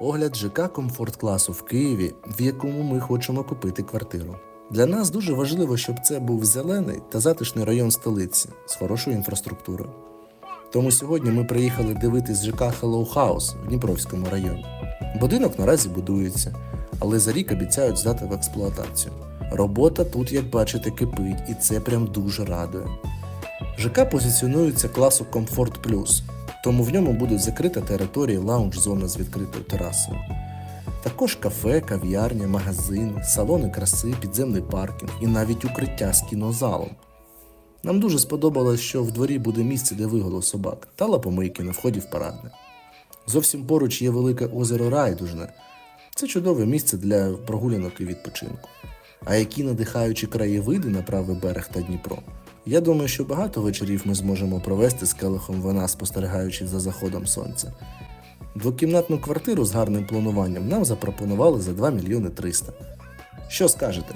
Огляд ЖК комфорт класу в Києві, в якому ми хочемо купити квартиру. Для нас дуже важливо, щоб це був зелений та затишний район столиці з хорошою інфраструктурою. Тому сьогодні ми приїхали дивитись ЖК Hello House в Дніпровському районі. Будинок наразі будується, але за рік обіцяють здати в експлуатацію. Робота тут, як бачите, кипить, і це прям дуже радує. ЖК позиціонується класу Комфорт Плюс, тому в ньому будуть закрита територія лаунж-зона з відкритою терасою. Також кафе, кав'ярня, магазин, салони краси, підземний паркінг і навіть укриття з кінозалом. Нам дуже сподобалось, що в дворі буде місце для виголу собак та лапомийки на вході в парадне. Зовсім поруч є велике озеро Райдужне. Це чудове місце для прогулянок і відпочинку. А які надихаючі краєвиди на правий берег та Дніпро. Я думаю, що багато вечорів ми зможемо провести з келихом вина, спостерігаючи за заходом сонця. Двокімнатну квартиру з гарним плануванням нам запропонували за 2 мільйони 300. Що скажете?